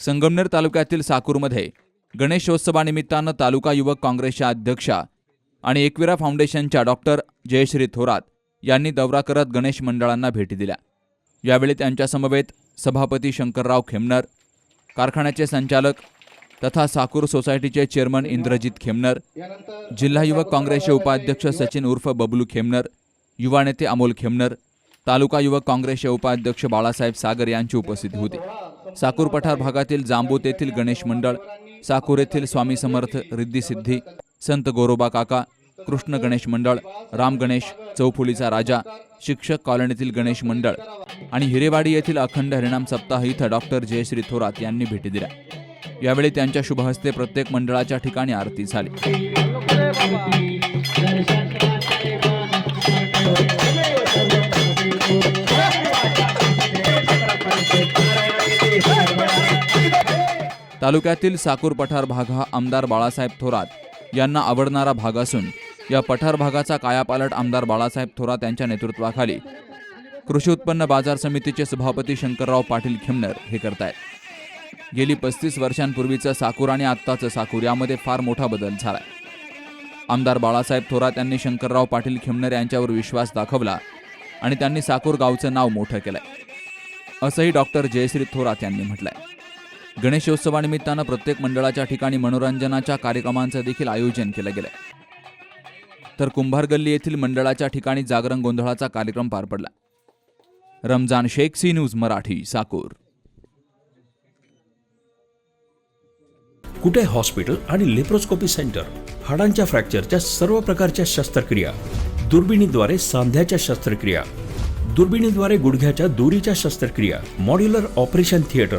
संगमनेर तालुक्यातील साकूरमध्ये गणेशोत्सवानिमित्तानं तालुका युवक काँग्रेसच्या अध्यक्षा आणि एकविरा फाउंडेशनच्या डॉक्टर जयश्री थोरात यांनी दौरा करत गणेश मंडळांना भेटी दिल्या. यावेळी त्यांच्यासमवेत सभापती शंकरराव खेमनर कारखान्याचे संचालक तथा साकूर सोसायटीचे चेअरमन इंद्रजित खेमनर जिल्हा युवक काँग्रेसचे उपाध्यक्ष सचिन उर्फ बबलू खेमनर युवा नेते अमोल खेमनर तालुका युवक काँग्रेसचे उपाध्यक्ष बाळासाहेब सागर यांची उपस्थिती होती. साकूर पठार भागातील जांबूत येथील गणेश मंडळ साकूर येथील स्वामी समर्थ रिद्धी सिद्धी संत गोरोबा काका कृष्ण गणेश मंडळ राम गणेश चौफुलीचा राजा शिक्षक कॉलनीतील गणेश मंडळ आणि हिरेवाडी येथील अखंड हरिणाम सप्ताह इथं डॉक्टर जयश्री थोरात यांनी भेटी दिल्या. यावेळी त्यांच्या शुभहस्ते प्रत्येक मंडळाच्या ठिकाणी आरती झाली. तालुक्यातील साकूर पठार भाग हा आमदार बाळासाहेब थोरात यांना आवडणारा भाग असून या पठार भागाचा कायापालट आमदार बाळासाहेब थोरात यांच्या नेतृत्वाखाली. कृषी उत्पन्न बाजार समितीचे सभापती शंकरराव पाटील खिमनर हे करतायत. गेली पस्तीस वर्षांपूर्वीचं साकूर आणि आत्ताचं साकूर यामध्ये फार मोठा बदल झालाय. आमदार बाळासाहेब थोरात यांनी शंकरराव पाटील खिमनर यांच्यावर विश्वास दाखवला आणि त्यांनी साकूर गावचं नाव मोठं केलंय. असंही डॉक्टर जयश्री थोरात यांनी म्हटलंय. गणेशोत्सवानिमित्तानं प्रत्येक मंडळाच्या ठिकाणी मनोरंजनाच्या कार्यक्रमांचं देखील आयोजन केलं गेलंय. तर कुंभार गल्ली येथील मंडळाच्या ठिकाणी जागरण गोंधळाचा कार्यक्रम पार पडला. Ramzan Shaikh C news Marathi Sakur. Kute hospital आणि लेप्रोस्कोपी सेंटर? हाडांच्या फ्रॅक्चरच्या सर्व प्रकारच्या शस्त्रक्रिया. दुर्बिणीद्वारे सांध्याच्या शस्त्रक्रिया. दुर्बिणीद्वारे गुडघ्याच्या दोरीच्या शस्त्रक्रिया. Modular operation theatre.